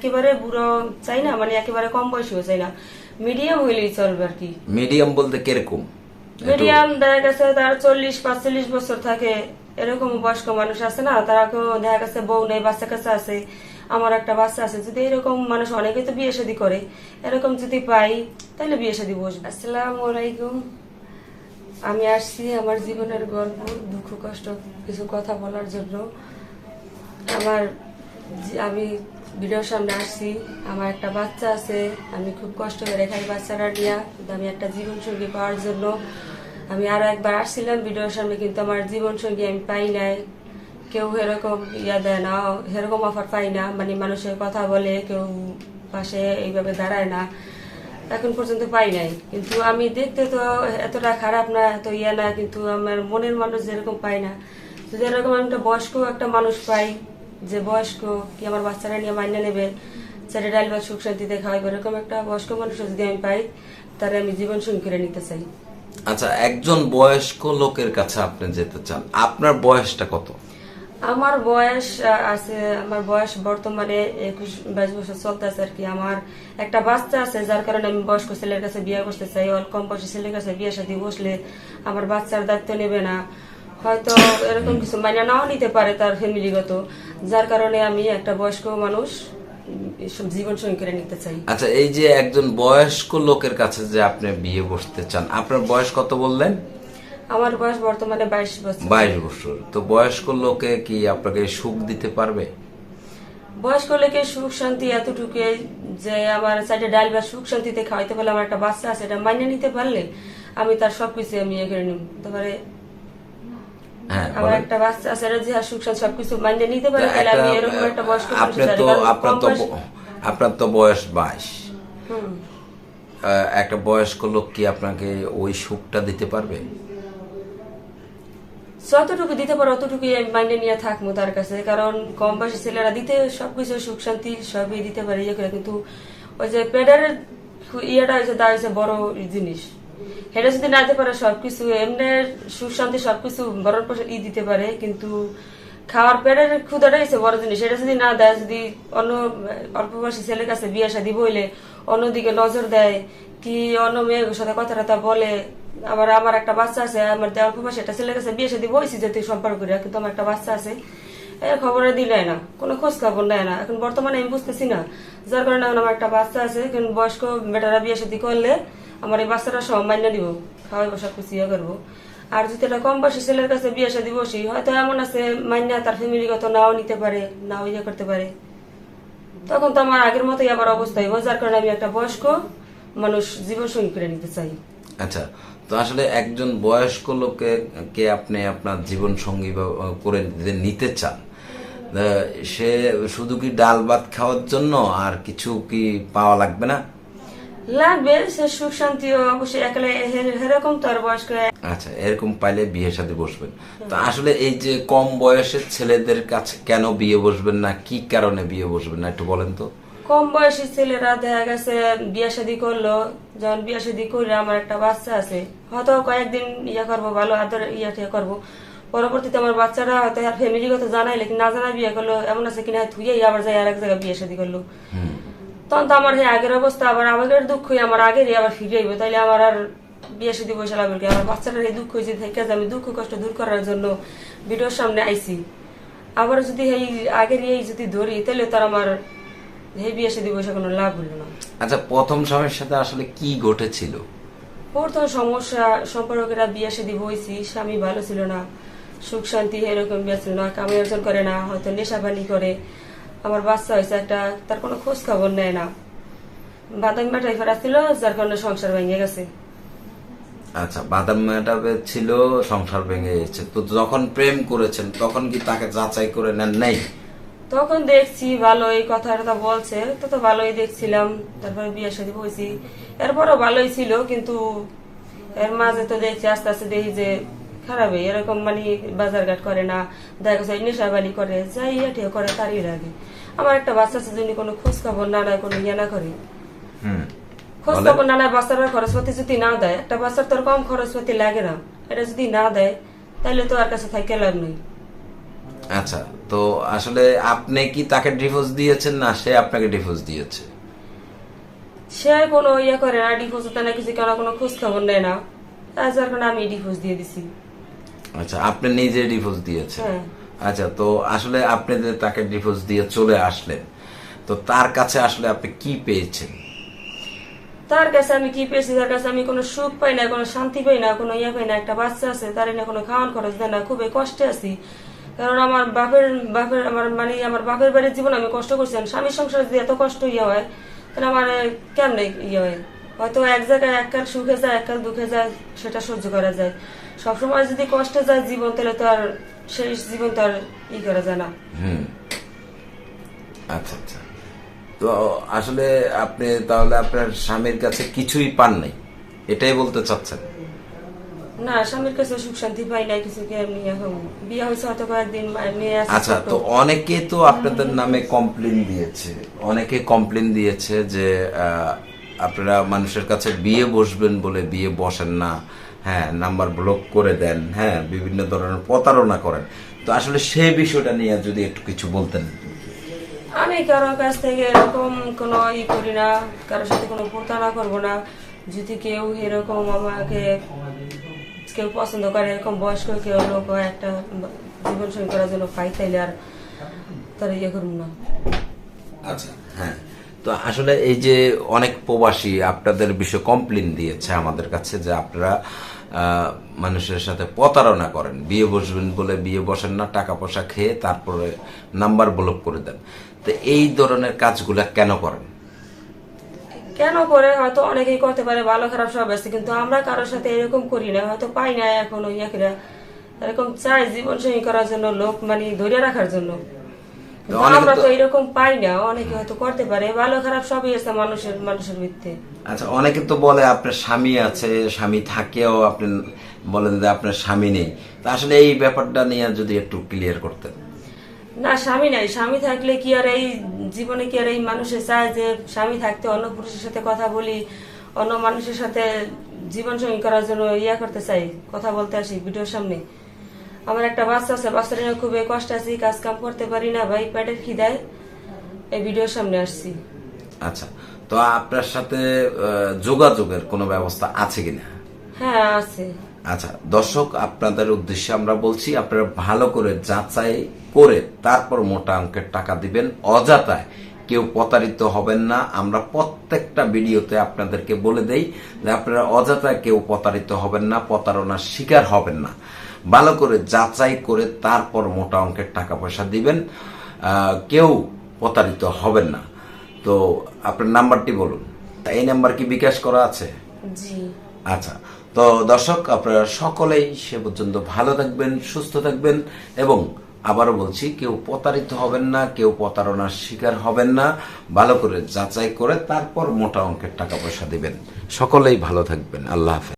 একেবারে বুড়ো চাই না মানে একেবারে কম বয়সীও চাই না। মিডিয়াম হইলেই চলবে আর কি। মিডিয়াম বলতে কীরকম? মিডিয়াম দেখা গেছে তার চল্লিশ পাঁচচল্লিশ বছর থাকে। এরকম বয়স্ক মানুষ আছে না তারা কেউ দেখা গেছে বউ নেই বাচ্চা কাচ্চা আছে আমার একটা বাচ্চা আছে। যদি এরকম মানুষ অনেকে তো বিয়ে শাদী করে এরকম যদি পাই তাহলে বিয়ে শাদী বসবে। আসসালামু আলাইকুম। আমি আসছি আমার জীবনের গল্প দুঃখ কষ্ট কিছু কথা বলার জন্য। আমার আমি ভিডিওর সামনে আসছি। আমার একটা বাচ্চা আছে, আমি খুব কষ্ট করে খাই বাচ্চারা নিয়ে। কিন্তু আমি একটা জীবন সঙ্গী পাওয়ার জন্য আমি আরও একবার আসছিলাম ভিডিওর সামনে, কিন্তু আমার জীবন সঙ্গী আমি পাই নাই। কেউ এরকম ইয়া দেয় না, এরকম অফার পাই না। মানে মানুষের কথা বলে, কেউ পাশে এইভাবে দাঁড়ায় না। এখন পর্যন্ত পাই নাই। কিন্তু আমি দেখতে তো এতটা খারাপ না, এত ইয়া না, কিন্তু আমার মনের মানুষ যেরকম পাই না। যদি এরকম আমি একটা বয়স্ক একটা মানুষ পাই যে বয়স্ক কি আমার বাচ্চারা নিয়ে মাইনে নেবে চারে ডাল বা সুখ শান্তিতে খাওয়াইবে এরকম একটা বয়স্ক মানুষ যদি আমি পাই তাহলে আমি জীবন সঙ্গী করে নিতে চাই। আচ্ছা একজন বয়স্ক লোকের কাছে আপনি যেতে চান আপনার বয়সটা কত? আমার বয়স আছে আমার বয়স বর্তমানে একুশ বাইশ বছর চলতে আছে আর কি। আমার একটা বাচ্চা আছে যার কারণে আমি বয়স্ক ছেলের কাছে বিয়ে করতে চাই অল্প কম বয়সী ছেলের কাছে বিয়ে শাদী বসলে আমার বাচ্চার দায়িত্ব নেবে না। হয়তো এরকম কিছু মাইনা নাও নিতে পারে তার ফ্যামিলিগত যার কারণে আমি একটা বয়স্ক মানুষ এসব জীবন সঙ্গী করে নিতে চাই। আচ্ছা এই যে একজন বয়স্ক লোকের কাছে যে আপনি বিয়ে বসতে চান আপনার বয়স কত বললেন? আমার বয়স বর্তমানে বাইশ বছর। বাইশ বছর। তো বয়স্ক লোকে কি আপনাকে সুখ দিতে পারবে? বয়স্ক লোকের সুখ শান্তি এতটুকু যে আমার সাইডে ডাল বা সুখ শান্তিতে খাওয়াইতে পারলে আমার একটা বাচ্চা আছে এটা মাইনে নিতে পারলে আমি তার সবকিছু আমি ইয়ে করে নিব। তারপরে আমার একটা বাচ্চা আছে যে সুখ সবকিছু মাইনে নিতে পারে তাহলে আমি এরকম একটা বয়স্ক আপনি তো আপনার তো বয়স- আপনার তো বয়স বাইশ। একটা বয়স্ক লোক কি আপনাকে ওই সুখটা দিতে পারবে? যতটুকু দিতে পারো অতটুকু আমি মাইনে নিয়ে থাকব তার কাছে। কারণ কম বয়সী ছেলেরা দিতে সবকিছু সুখ শান্তি সবই দিতে পারে ইয়ে করে। কিন্তু ওই যে পেডার ইয়েটা হয়েছে তা হয়েছে বড় জিনিস। সেটা যদি না দিতে পারে সবকিছু, এমনি সুখ শান্তি সবকিছু বড় পোষণ ই দিতে পারে, কিন্তু খাওয়ার পেটের ক্ষুদাটা হয়েছে বড় জিনিস। এটা যদি না দেয়, যদি অন্য, অল্প বয়সী ছেলের কাছে বিয়ে শাদী বইলে অন্যদিকে নজর দেয়, কি অন্য মেয়ের সাথে কথা বলে, আবার আমার একটা বাচ্চা আছে, আমার অল্প বয়সী একটা ছেলের কাছে বিয়ে শাদী বইছি যেতে সম্পর্ক করে, কিন্তু আমার একটা বাচ্চা আছে এর খবরে দিলে না, কোনো খোঁজ খবর নেয় না। এখন বর্তমানে আমি বুঝতেছি না, যার কারণে আমার একটা বাচ্চা আছে বয়স্ক বেটারা বিয়ে শাদী করলে আমার এই বাচ্চাটা সব মান্য দিব খাওয়াই কিছু ইয়ে করব। আর যদি একটা কম বয়সী ছেলের কাছে বিয়ে শাদী বসি, হয়তো এমন আছে মান্যা তার ফ্যামিলিগত নাও নিতে পারে, নাও ইয়ে করতে পারে। তখন তো আমার আগের মতোই আবার অবস্থা হইব, যার কারণে আমি একটা বয়স্ক মানুষ জীবন সঙ্গী করে নিতে চাই। আচ্ছা তো আসলে একজন বয়স্ক লোকে কে আপনি আপনার জীবন সঙ্গী করে নিতে চান? সে শুধু কি ডাল ভাত খাওয়ার জন্য, আর কিছু কি পাওয়া লাগবে না? লাগবে সে সুখ শান্তি অবশ্যই একলে এরকম তো আর বয়স্ক আচ্ছা এরকম পাইলে বিয়ে সাথে বসবেন। তো আসলে এই যে কম বয়সের ছেলেদের কাছে কেন বিয়ে বসবেন না? কি কারণে বিয়ে বসবেন না? একটু বলেন তো। কম বয়সী ছেলেরা দেখা গেছে বিয়া শাদী করল যখন বিয়া শাদী করলে আমার একটা বাচ্চা আছে হয়তো কয়েকদিন ইয়া করব ভালো আদর ইয়া টিয়া করব। পরবর্তীতে আমার বাচ্চারা হয়তো আর ফ্যামিলিগত জানাই লেকিন না জানা বিয়ে করল এমন আছে কিনা থুইয়াই আবার যাই আরেক জায়গায় বিয়ে শাদী করল। তখন তো আমার এই আগের অবস্থা আবার আগের দুঃখই আমার আগেরই আবার ফিরে আইবো। তাইলে আমার আর বিয়ে শাদী বসে লাগবে কি আমার বাচ্চাটার এই দুঃখ যে থেকে আমি দুঃখ কষ্ট দূর করার জন্য ভিডিওর সামনে আইছি। আবার যদি এই আগের এই যদি ধরি তাহলে তার আমার এই বিয়ে শাদী বসে কোনো লাভ হলো না। আচ্ছা প্রথম স্বামীর সাথে আসলে কি ঘটেছিল? প্রথম সমস্যা সম্পর্কেরা বিয়ে শাদী বইছি স্বামী ভালো ছিল না সুখ শান্তি এরকম বিয়ে ছিল না কামে অর্জন করে না হয়তো নেশাবানি করে আমার বাচ্চা হয়েছে একটা তার কোনো খোঁজ খবর নেয় না। বাদাম মাটাই ফেরা ছিল যার কারণে সংসার ভেঙে গেছে। আচ্ছা বাদাম মেটাবে ছিল সংসার ভেঙে গেছে। তো যখন প্রেম করেছেন তখন কি তাকে যাচাই করে নেন নাই? তখন দেখছি ভালোই কথা টথা বলছে তো তো ভালোই দেখছিলাম। তারপরে বিয়ে শাদী বইছি। এরপরও ভালোই ছিল কিন্তু এর মাঝে তো দেখছি আস্তে আস্তে দেখি যে খারাপই এরকম মানে বাজার ঘাট করে না দেখা যাচ্ছে নেশাবানি করে যাই ইয়ে করে তারই লাগে। আমার একটা বাচ্চা আছে যিনি কোনো খোঁজ খবর না নেয় কোনো ইয়ে না করে। খোঁজ খবর না নেয় বাচ্চার খরচপাতি যদি না দেয় একটা বাচ্চার তোর কম খরচপাতি লাগে না। এটা যদি না দেয় তাহলে তো আর কাছে থাকে লাভ নেই। আচ্ছা তো আসলে আপনি কি তাকে ডিভোর্স দিয়েছেন না সে আপনাকে ডিভোর্স দিয়েছে? সে কোনো ইয়ে করে না ডিভোর্স না কিছু কেন কোনো খোঁজ খবর নেয় না। তাই যার কারণে আমি ডিভোর্স দিয়ে দিছি। আচ্ছা আপনি নিজে ডিভোর্স দিয়েছেন। হ্যাঁ। আচ্ছা তো আসলে আপনি যে তাকে ডিভোর্স দিয়ে চলে আসলেন তো তার কাছে আসলে আপনি কি পেয়েছেন? তার কাছে আমি কি পেয়েছি? তার কাছে আমি কোনো সুখ পাই না কোনো শান্তি পাই না কোনো ইয়ে পাই না। একটা বাচ্চা আছে তার না কোনো খাওয়ান খরচ দেয় না খুবই কষ্টে আছি। কারণ আমার বাপের বাপের আমার মানে আমার বাপের বাড়ির জীবন আমি কষ্ট করছি। স্বামীর সংসার যদি এত কষ্ট ইয়ে হয় তাহলে আমার কেমনে ইয়ে হয়? হয়তো এক জায়গায় এক কাল সুখে যায় এক কাল দুঃখে যায় সেটা সহ্য করা যায়। সবসময় যদি কষ্টে যায় জীবন তাহলে তো আর সেই জীবন তো আর ই করা যায় না। আচ্ছা আচ্ছা। তো আসলে আপনি তাহলে আপনার স্বামীর কাছে কিছুই পান নাই? এটাই বলতে চাচ্ছেন? না স্বামীর কাছে সুখ শান্তি পাই না কিছু কি এমনি এখন বিয়ে হয়েছে হয়তো কয়েকদিন মেয়ে আচ্ছা তো অনেকে তো আপনাদের নামে কমপ্লেন দিয়েছে। অনেকে কমপ্লেন দিয়েছে যে আপনারা মানুষের কাছে বিয়ে বসবেন বলে বিয়ে বসেন না। হ্যাঁ নাম্বার ব্লক করে দেন হ্যাঁ বিভিন্ন ধরনের প্রতারণা করেন। তো আসলে সেই বিষয়টা নিয়ে যদি একটু কিছু বলতেন। আমি কারোর কাছ থেকে এরকম কোনো ই করি না কারোর সাথে কোনো প্রতারণা করব না। যদি কেউ এরকম আমাকে কেউ পছন্দ করে এরকম বয়স্ক কেউ লোক হয় একটা জীবন সঙ্গী করার জন্য পাই তাইলে আর তারা ইয়ে করুন না। আচ্ছা। হ্যাঁ। তো আসলে এই যে অনেক প্রবাসী আপনাদের বিষয়ে কমপ্লেন দিয়েছে আমাদের কাছে যে আপনারা মানুষের সাথে প্রতারণা করেন। বিয়ে বসবেন বলে বিয়ে বসেন না, টাকা পয়সা খেয়ে তারপরে নাম্বার ব্লক করে দেন। তো এই ধরনের কাজগুলা কেন করেন? কেন করে? হয়তো অনেকেই করতে পারে, ভালো খারাপ সব আছে, কিন্তু আমরা কারোর সাথে এরকম করি না। হয়তো পাই না এখন করে এরকম চাই জীবন সঙ্গী করার জন্য, লোক মানে ধরে রাখার জন্য। আমরা তো- এরকম পাই না অনেকে হয়তো করতে পারে। ভালো খারাপ সবই আছে মানুষের মানুষের আচ্ছা অনেকে তো বলে আপনার স্বামী আছে স্বামী থাকেও আপনি বলেন যে আপনার স্বামী নেই। তা আসলে এই ব্যাপারটা নিয়ে যদি একটু ক্লিয়ার করতেন। না স্বামী নাই। স্বামী থাকলে কি আর এই জীবনে কি আর এই মানুষের চায় যে স্বামী থাকতে অন্য পুরুষের সাথে কথা বলি অন্য মানুষের সাথে জীবন সঙ্গী করার জন্য ইয়া করতে চাই? কথা বলতে আসি ভিডিওর সামনে। আমার একটা বাচ্চা আছে বাচ্চাটা নিয়ে খুবই কষ্ট আছি কাজ কাম করতে পারি না ভাই পেটের খিদায় এই ভিডিওর সামনে আসছি। আচ্ছা তো আপনার সাথে যোগাযোগের কোনো ব্যবস্থা আছে কিনা? হ্যাঁ আছে। আচ্ছা দর্শক আপনাদের উদ্দেশ্যে আমরা বলছি আপনারা ভালো করে যাচাই করে তারপর মোটা অঙ্কের টাকা দিবেন। অযথায় কেউ প্রতারিত হবেন না। আমরা প্রত্যেকটা ভিডিওতে আপনাদেরকে বলে দেই যে আপনারা অযথায় কেউ প্রতারিত হবেন না প্রতারণার শিকার হবেন না। ভালো করে যাচাই করে তারপর মোটা অঙ্কের টাকা পয়সা দিবেন। কেউ প্রতারিত হবেন না। তো আপনার নাম্বারটি বলুন। এই নাম্বার কি বিকাশ করা আছে? আচ্ছা। তো দর্শক আপনারা সকলেই সে পর্যন্ত ভালো থাকবেন সুস্থ থাকবেন এবং আবারও বলছি কেউ প্রতারিত হবেন না কেউ প্রতারণার শিকার হবেন না। ভালো করে যাচাই করে তারপর মোটা অঙ্কের টাকা পয়সা দিবেন। সকলেই ভালো থাকবেন। আল্লাহ হাফেজ।